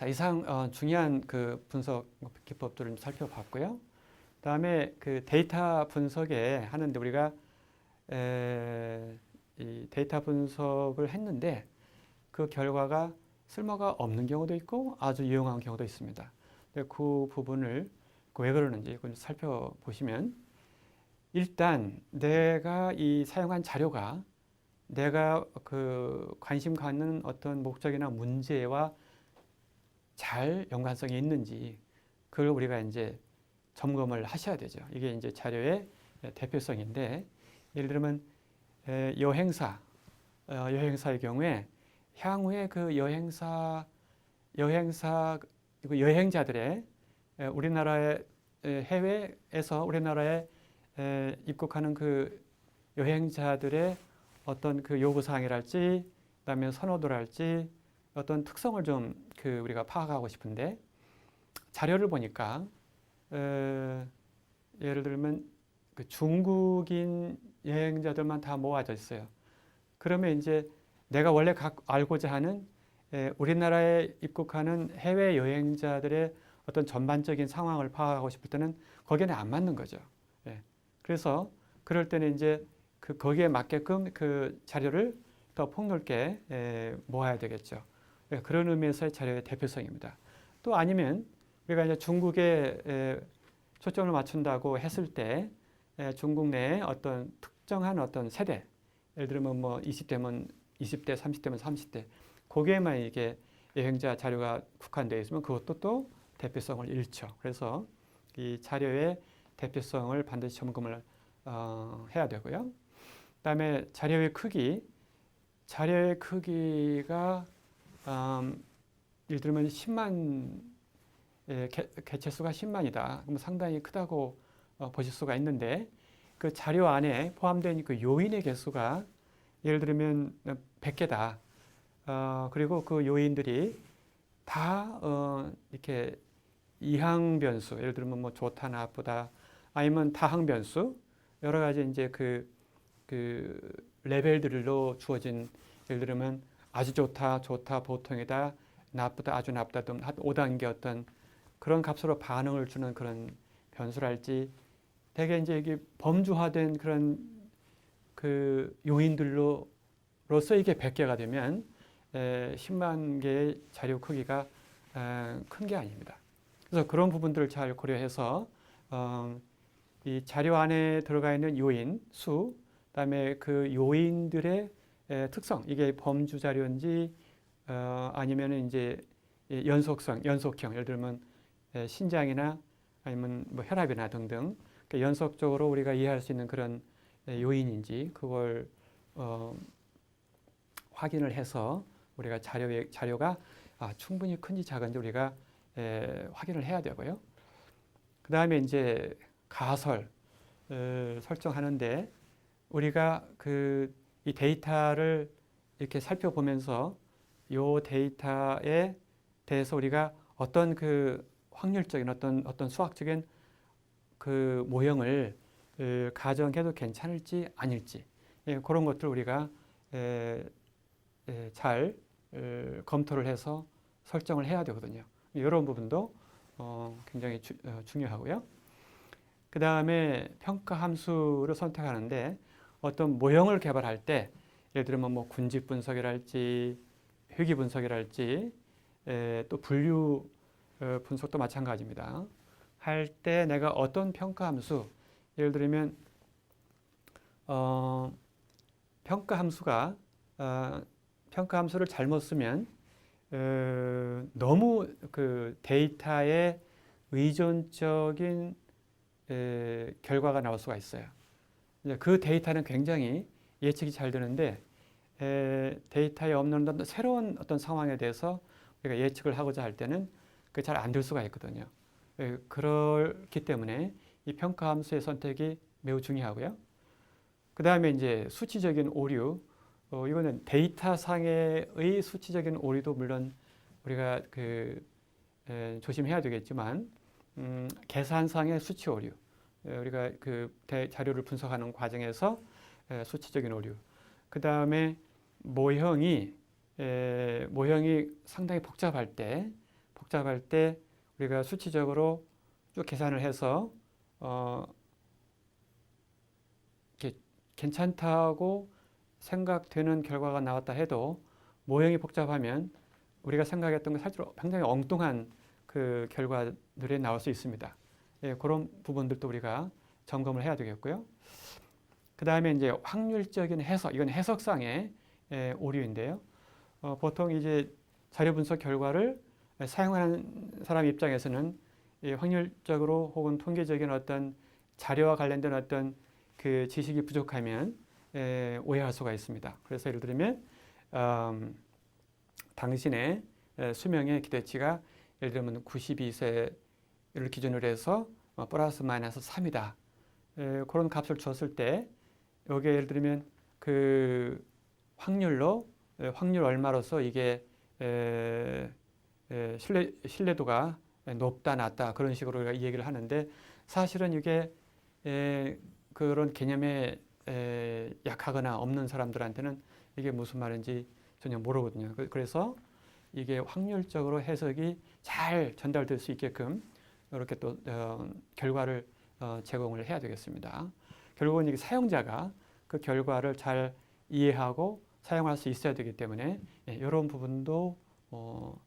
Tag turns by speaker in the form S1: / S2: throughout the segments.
S1: 자 이상 어, 중요한 그 분석 기법들을 좀 살펴봤고요. 그다음에 그 데이터 분석에 하는데 우리가 에, 이 데이터 분석을 했는데 그 결과가 쓸모가 없는 경우도 있고 아주 유용한 경우도 있습니다. 그 부분을 그왜 그러는지 그걸 살펴보시면 일단 내가 이 사용한 자료가 내가 그 관심 갖는 어떤 목적이나 문제와 잘 연관성이 있는지 그걸 우리가 이제 점검을 하셔야 되죠. 이게 이제 자료의 대표성인데 예를 들면 에, 여행사 어, 여행사의 경우에 향후에 그 여행사 여행사 그 여행자들의 에, 우리나라의 에, 해외에서 우리나라에 에, 입국하는 그 여행자들의 어떤 그 요구 사항이랄지 그다음에 선호도랄지 어떤 특성을 좀 그 우리가 파악하고 싶은데 자료를 보니까 에, 예를 들면 그 중국인 여행자들만 다 모아져 있어요. 그러면 이제 내가 원래 각 알고자 하는 에, 우리나라에 입국하는 해외 여행자들의 어떤 전반적인 상황을 파악하고 싶을 때는 거기는 안 맞는 거죠. 예. 그래서 그럴 때는 이제 그 거기에 맞게끔 그 자료를 더 폭넓게 에, 모아야 되겠죠. 예, 그런 의미에서의 자료의 대표성입니다. 또 아니면 우리가 이제 중국에 에, 초점을 맞춘다고 했을 때 에, 중국 내에 어떤 특정한 어떤 세대, 예를 들면 뭐 20대면 20대, 30대면 30대, 거기에만 이게 여행자 자료가 국한되어 있으면 그것도 또 대표성을 잃죠. 그래서 이 자료의 대표성을 반드시 점검을 어, 해야 되고요. 그다음에 자료의 크기, 자료의 크기가 음, 예를 들면 10만 예, 개, 개체수가 10만이다. 그럼 상당히 크다고 어, 보실 수가 있는데 그 자료 안에 포함된 그 요인의 개수가 예를 들면 100개다. 어, 그리고 그 요인들이 다 어, 이렇게 이항 변수, 예를 들면 뭐 좋다, 나쁘다, 아니면 다항 변수, 여러 가지 이제 그, 그 레벨들로 주어진 예를 들면 아주 좋다, 좋다, 보통이다, 나쁘다, 아주 나쁘다 등 5단계 어떤 그런 값으로 반응을 주는 그런 변수랄지 대개 이제 이게 범주화된 그런 그 요인들로로서 이게 100개가 되면 에, 10만 개의 자료 크기가 큰 게 아닙니다. 그래서 그런 부분들을 잘 고려해서 어, 이 자료 안에 들어가 있는 요인 수, 그다음에 그 요인들의 에, 특성 이게 범주 자료인지 어, 아니면은 이제 이 연속성, 연속형 예를 들면 에, 신장이나 아니면 뭐 혈압이나 등등 그러니까 연속적으로 우리가 이해할 수 있는 그런 에, 요인인지 그걸 어, 확인을 해서 우리가 자료 자료가 아, 충분히 큰지 작은지 우리가 에, 확인을 해야 되고요. 그 다음에 이제 가설 을 설정하는데 우리가 그 이 데이터를 이렇게 살펴보면서 요 데이터에 대해서 우리가 어떤 그 확률적인 어떤 어떤 수학적인 그 모형을 에, 가정해도 괜찮을지 아닐지 예, 그런 것들 우리가 에, 에, 잘 에, 검토를 해서 설정을 해야 되거든요. 이런 부분도 어, 굉장히 주, 어, 중요하고요. 그 다음에 평가 함수를 선택하는데 어떤 모형을 개발할 때 예를 들면 뭐 군집 분석이랄지 회귀 분석이랄지 에, 또 분류 어, 분석도 마찬가지입니다. 할 때 내가 어떤 평가 함수 예를 들면 어, 평가 함수가 어, 평가 함수를 잘못 쓰면 어, 너무 그 데이터에 의존적인 에, 결과가 나올 수가 있어요. 그 데이터는 굉장히 예측이 잘 되는데 에, 데이터에 없는 어떤 새로운 어떤 상황에 대해서 우리가 예측을 하고자 할 때는 그 잘 안 될 수가 있거든요. 에, 그렇기 때문에 이 평가 함수의 선택이 매우 중요하고요. 그 다음에 이제 수치적인 오류, 어, 이거는 데이터 상의 수치적인 오류도 물론 우리가 그 에, 조심해야 되겠지만 음, 계산상의 수치 오류, 에, 우리가 그 대, 자료를 분석하는 과정에서 에, 수치적인 오류, 그 다음에 모형이 에, 모형이 상당히 복잡할 때 복잡할 때 우리가 수치적으로 쭉 계산을 해서 어, 괜찮다고 생각되는 결과가 나왔다 해도 모형이 복잡하면 우리가 생각했던 것 사실 굉장히 엉뚱한 그 결과들이 나올 수 있습니다. 예, 그런 부분들도 우리가 점검을 해야 되겠고요. 그 다음에 이제 확률적인 해석, 이건 해석상의 예, 오류인데요. 어, 보통 이제 자료 분석 결과를 사용하는 사람 입장에서는 이 확률적으로 혹은 통계적인 어떤 자료와 관련된 어떤 그 지식이 부족하면 에, 오해할 수가 있습니다. 그래서 예를 들면 음, 당신의 에, 수명의 기대치가 예를 들면 92세 를 기준으로 해서 어, 플러스 마이너스 3이다. 에, 그런 값을 줬을 때 여기에 예를 들면 그 확률로 에, 확률 얼마로서 이게 신뢰, 신뢰도가 높다 낮다 그런 식으로 얘기를 하는데 사실은 이게 에, 그런 개념에 에, 약하거나 없는 사람들한테는 이게 무슨 말인지 전혀 모르거든요. 그- 그래서 이게 확률적으로 해석이 잘 전달될 수 있게끔 이렇게 또 어, 결과를 어, 제공을 해야 되겠습니다. 결국은 이게 사용자가 그 결과를 잘 이해하고 사용할 수 있어야 되기 때문에 예, 이런 부분도 어,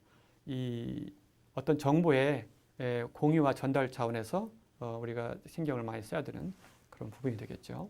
S1: 이 어떤 정보의 에, 공유와 전달 차원에서 어, 우리가 신경을 많이 써야 되는 그런 부분이 되겠죠.